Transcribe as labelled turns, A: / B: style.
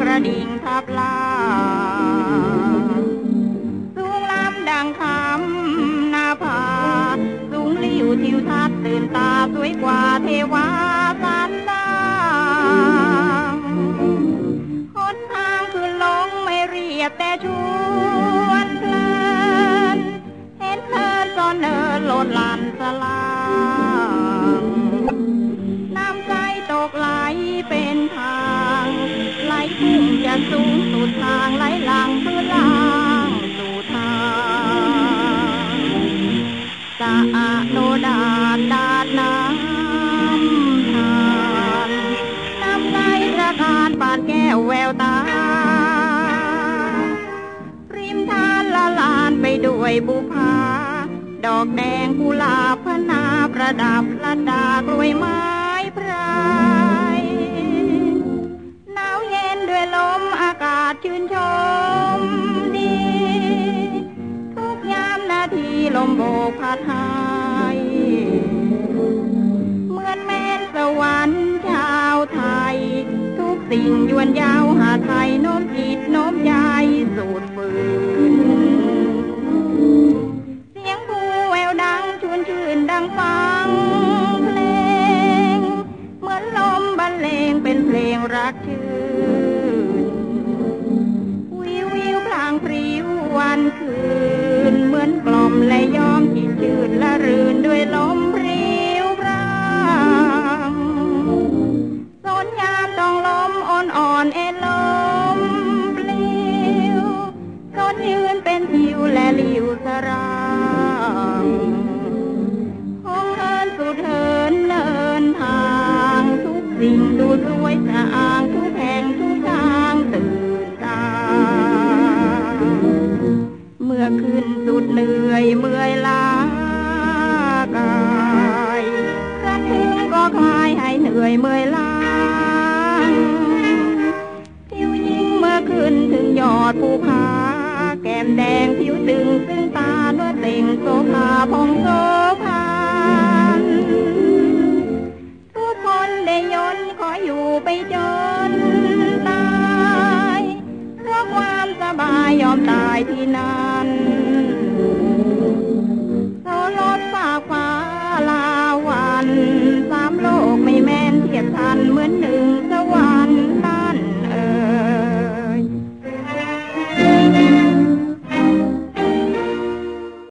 A: กระดิ่งทับลาสูงล้ำดังคำนาภาสูงลิ่วทิวทัศน์ตื่นตาสวยกว่า ทางไหลหลังพื้นล่างสู่ทางสะอาโนดานดาดน้ำทานน้ำใจตระการปานแก้วแววตา ริมทานละลานไปด้วยบุพาดอกแดงกุหลาบพนาประดับละดากล้วยไม้พรายหนาวเย็นด้วยลม ชื่นชมดี ทุกยามนาทีลมโบกพัดหายเหมือนแม่นสวรรค์ชาวไทย ทุกสิ่งยวนยาวหาไทยโน้มจิตโน้ม วันคืนเหมือนกล นสุดเหนื่อยเมื่อยล้ากายครั้นถึงก็คลายให้เหนื่อยเมื่อยล้าผิวยิ่งเมื่อขึ้นถึงยอดภูผาแก้มแดงผิวตึงซึ่งตาเนื้อเต่งโซภาพองโซภานทุกคนได้ยนขออยู่ไปจนตาย เพราะความสบายยอมตายที่นั่นา